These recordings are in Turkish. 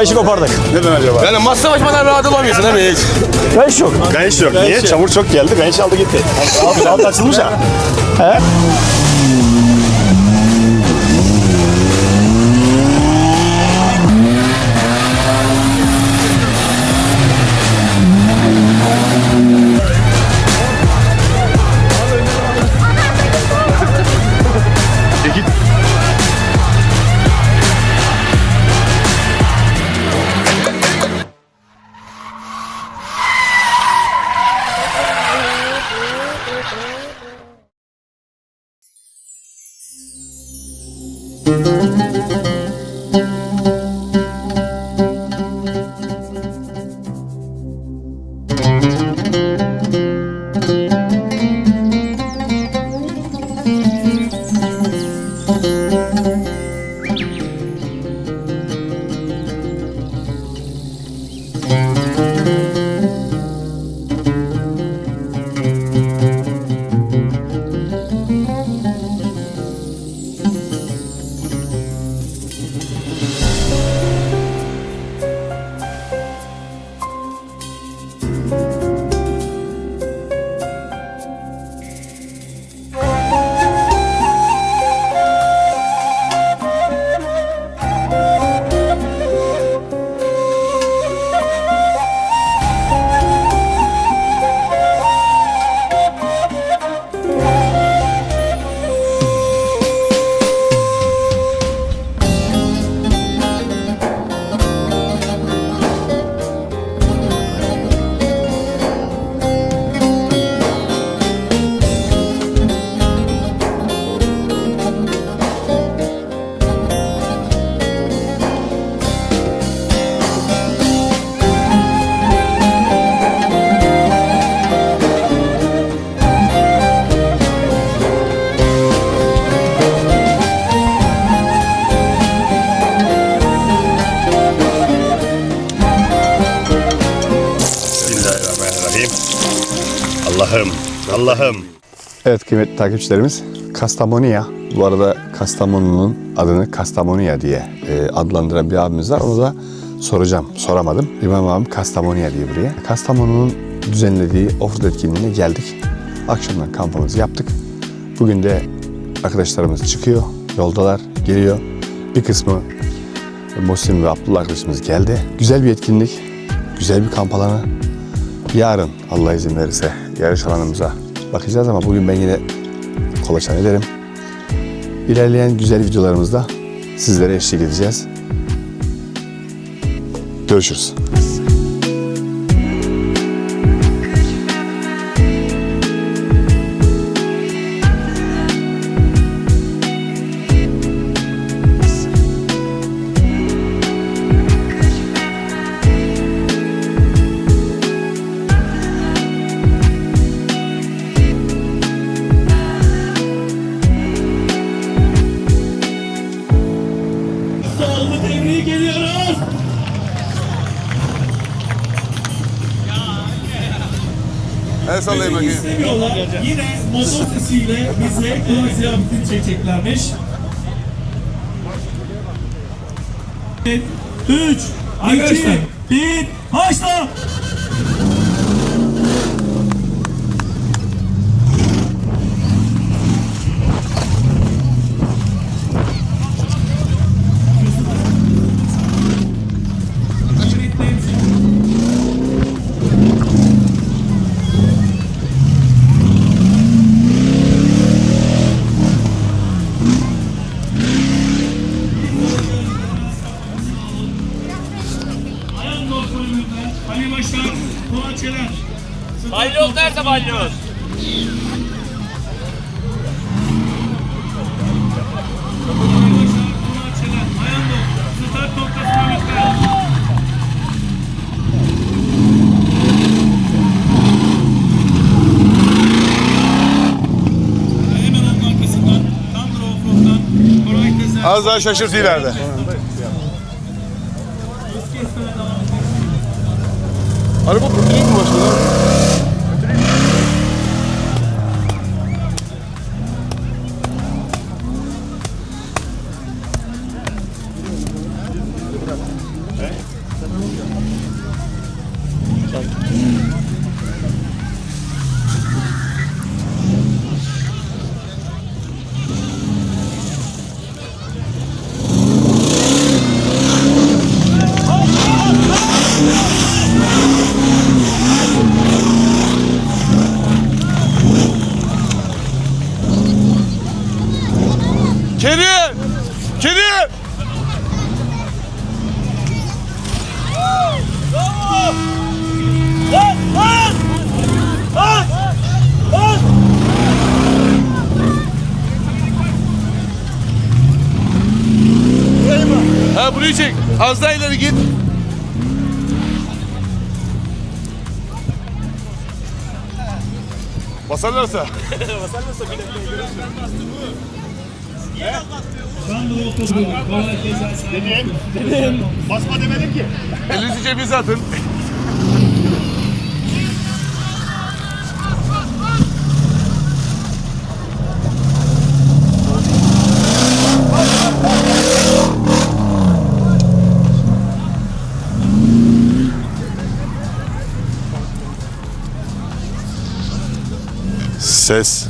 Kayışı kopardık. Neden acaba? Yani masa başmadan rahat olamıyorsun değil mi hiç? Kayış yok. Kayış yok. Niye? Çamur çok geldi. Kayış aldı gitti. Alt, alt açılmış ha. He? Allah'ım. Allah'ım. Evet kıymetli takipçilerimiz Kastamonu'ya bu arada Kastamonu'nun adını Kastamonu'ya diye e, adlandıran bir abimiz var. Onu da soracağım. Soramadım. İmam abim Kastamonu'ya diye buraya. Kastamonu'nun düzenlediği offroad etkinliğine geldik. Akşamdan kampımızı yaptık. Bugün de arkadaşlarımız çıkıyor. Yoldalar, geliyor. Bir kısmı Muhsin ve Abdullah arkadaşımız geldi. Güzel bir etkinlik. Güzel bir kamp alanı. Yarın Allah izin verirse yarış alanımıza bakacağız ama bugün ben yine kolaçan ederim. İlerleyen güzel videolarımızda sizlere eşlik edeceğiz. Görüşürüz. Tebrik ediyoruz. El sallayayım bakayım. İstemiyorlar. Yine motor sesiyle bize kulak ziyafetini çekeceklermiş. 3, 2, 1, başla! Tezer. Az daha şaşırt ileride. Hız kesmeden Kerim! Kerim! Lan! Lan! Lan! Lan! Ha burayı çek. Az daha ileri git. Basarlarsa. Basarlarsa bile görürsün. Kolay gelsin. Basma demedim ki. Elinizi cebinize atın. Ses.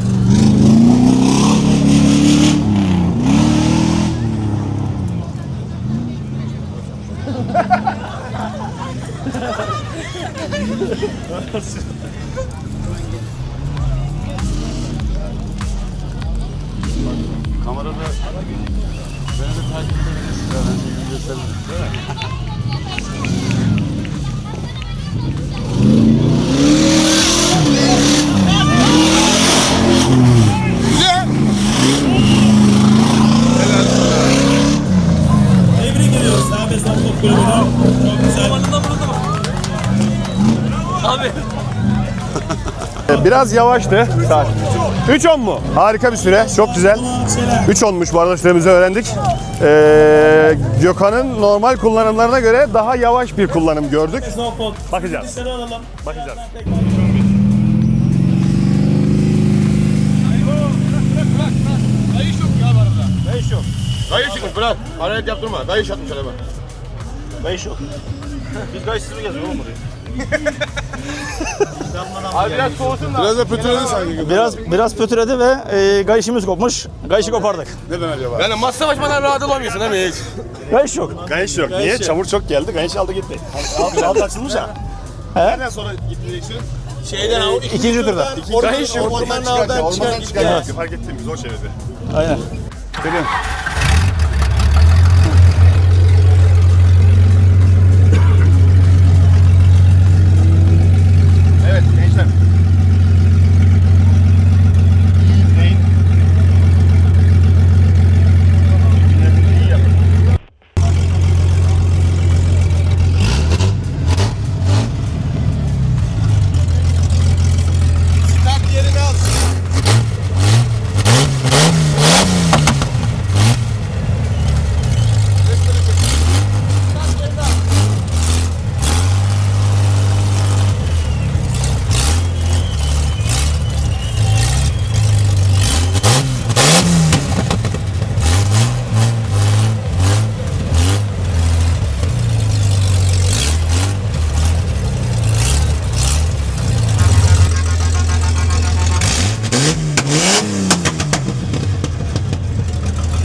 Biraz yavaştı saat. 3.10 mu? Harika bir süre. Çok güzel. 3.10'muş bu arada süremizi öğrendik. Ee, Gökhan'ın normal kullanımlarına göre daha yavaş bir kullanım gördük. Bakacağız. Seni alalım. Bakacağız. Dayı çıkmış bırak. Hareket yaptırma. Dayı atmış araba. Kayış yok. Biz kayışsız mı geziyoruz oğlum buraya? Abi biraz soğusun da. Biraz da pötüredi sanki. Biraz biraz pötüredi ve e, kayışımız kopmuş. Kayışı kopardık. Neden acaba? Yani masa başmadan rahat olamıyorsun değil mi hiç? Kayış yok. Kayış yok. Niye? Çamur çok geldi. Kayış aldı gitti. Alt, alt açılmış ha. Nereden sonra gitmeyeceksin? Şeyden o İkinci turda. Kayış yok. Ormanın altından çıkan çıkan. Fark ettim. Biz o çevirdi. Aynen. Selim. Evet gençler. İyi izleyin. Dinlemenizi iyi yapın.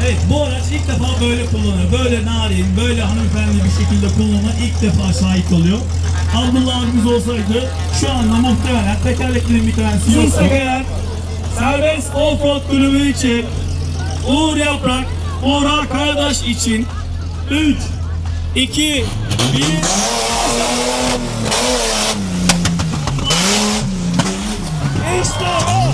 Evet bu araç ilk defa böyle kullanıyor. Böyle narin, böyle hanımefendi bir şekilde kullanma ilk defa şahit oluyor. Abdullah abimiz olsaydı şu anda muhtemelen tekerleklerin bir tanesi yoksa eğer serbest offroad kulübü için Uğur Yaprak, Uğur kardeş için 3, 2, 1 İşte o!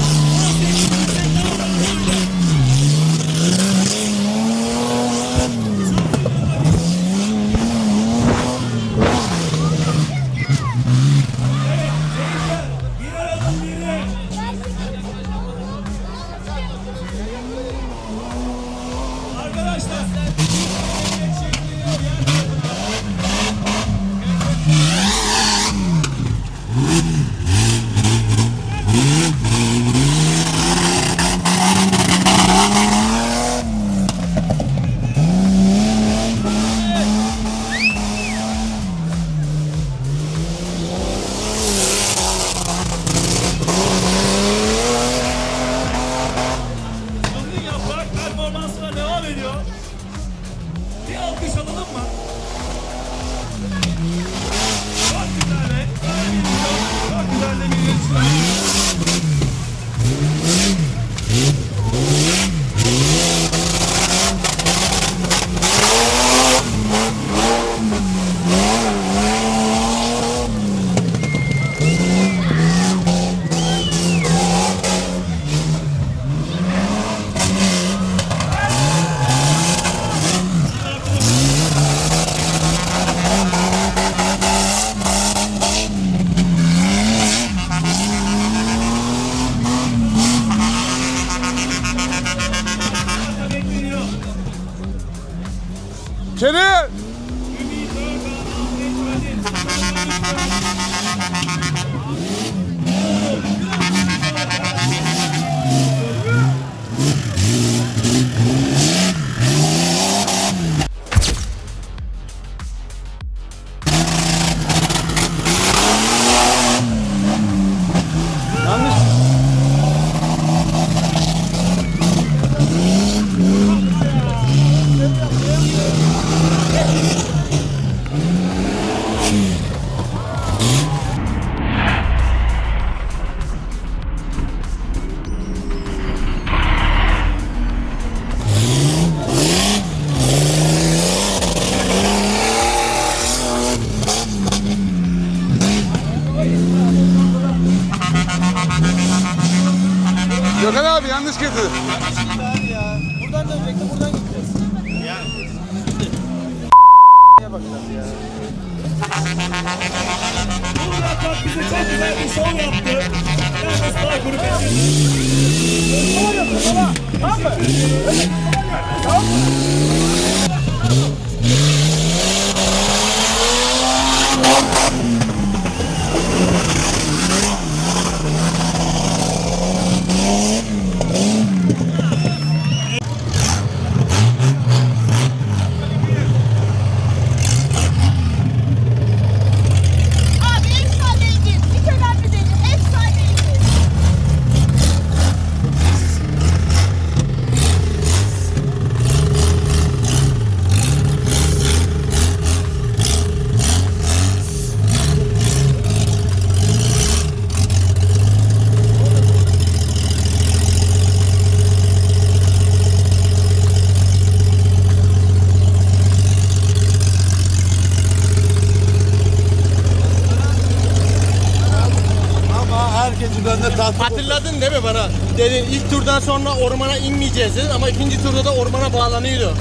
Hatırladın değil mi bana? Dedin ilk turdan sonra ormana inmeyeceğiz dedin ama ikinci turda da ormana bağlanıyordu.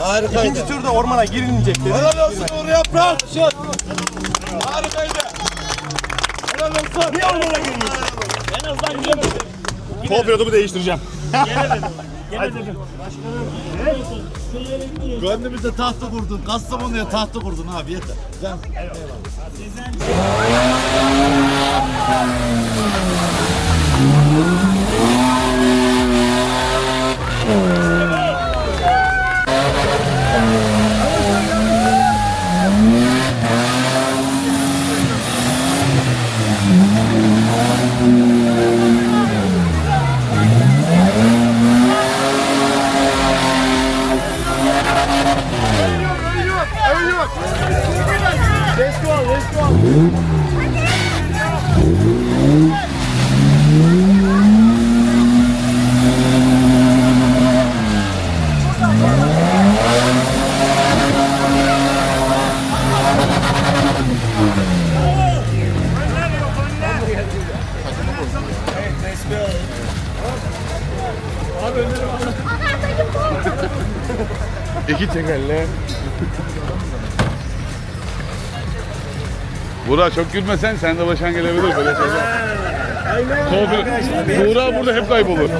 Harikaydı. İkinci turda ormana girilmeyecek dedi. Helal olsun Uğur Yaprak. Harikaydı. Helal olsun. Niye ormana girmiyorsun? En azından giremedim. Kol pilotumu değiştireceğim. Gönlümüzde tahtı kurdun. Kastamonu'ya tahtı kurdun abi yeter. Sen İki Buğra çok gülmesen sen de başan gelebilir böyle şeyler. Aynen. Buğra burada hep kaybolur.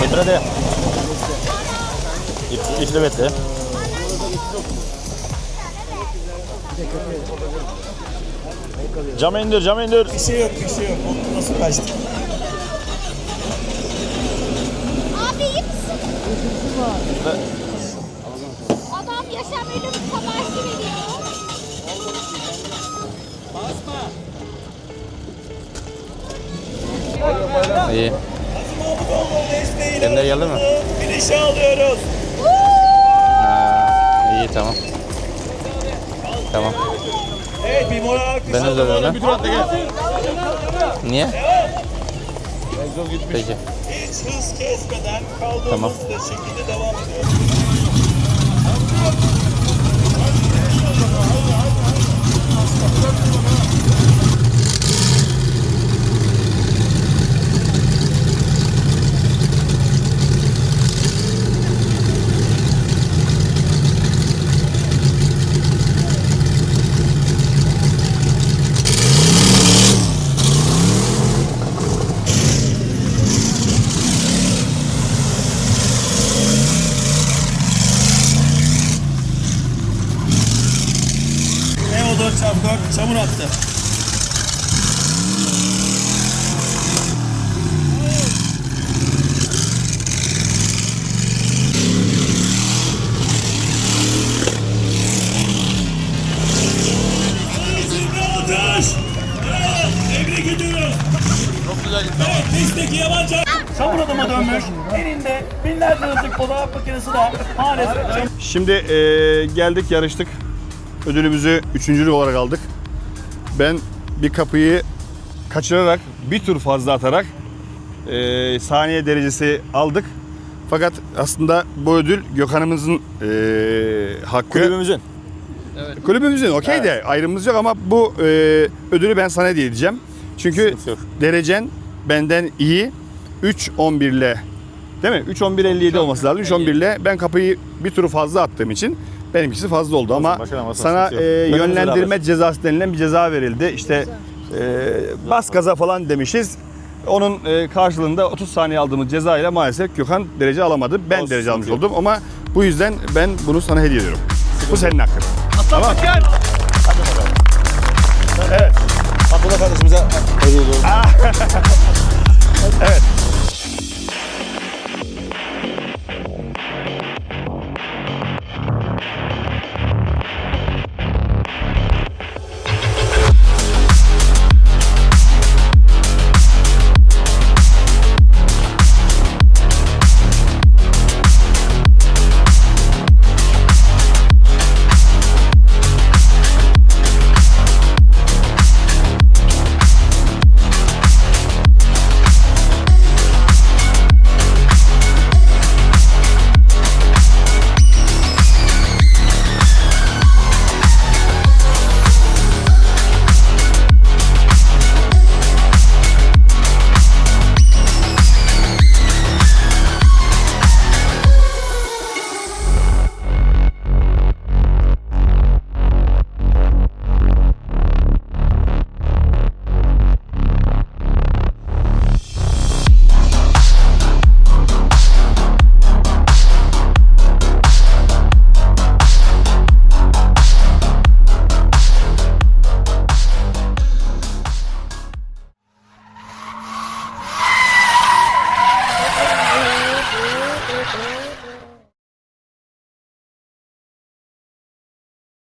Metrede. İki kilometre. Cam indir, cam indir. Bir şey yok, bir şey yok. Nasıl kaçtı? Abi iyi misin? Adam veriyor. İyi. Gönder geldi mi? Finişe alıyoruz. Ha, iyi tamam. Tamam. Evet bir moral alkış. Ben üzerine. Bir tur at da gel. Niye? Peki. Hiç hız kesmeden kaldığımız Tamam. şekilde devam ediyoruz. bak çamur attı. Ateş! Tebrik ediyoruz. Çok güzel. Evet, pistteki yabancı. Çamur adıma dönmüş. Elinde binlerce hızlık fotoğraf makinesi de maalesef Şimdi e, geldik yarıştık. Ödülümüzü üçüncülük olarak aldık. Ben bir kapıyı kaçırarak bir tur fazla atarak e, saniye derecesi aldık. Fakat aslında bu ödül Gökhan'ımızın e, hakkı. Kulübümüzün. Kulübümüzün okey de ayrımımız yok ama bu e, ödülü ben sana hediye edeceğim. Çünkü derecen benden iyi. 3-11 ile değil mi? 3-11-57 olması lazım. 3-11 ile ben kapıyı bir turu fazla attığım için benimkisi fazla oldu ama sana sıkıntı yok. e, Önümüz yönlendirme beraber. cezası denilen bir ceza verildi. İşte e, bas gaza falan demişiz. Onun e, karşılığında 30 saniye aldığımız ceza ile maalesef Gökhan derece alamadı. Ben Olsun, derece almış sıkıntı oldum ama bu yüzden ben bunu sana hediye ediyorum. Bu senin hakkın. Tamam. Abdullah kardeşimize hediye ediyoruz. Evet.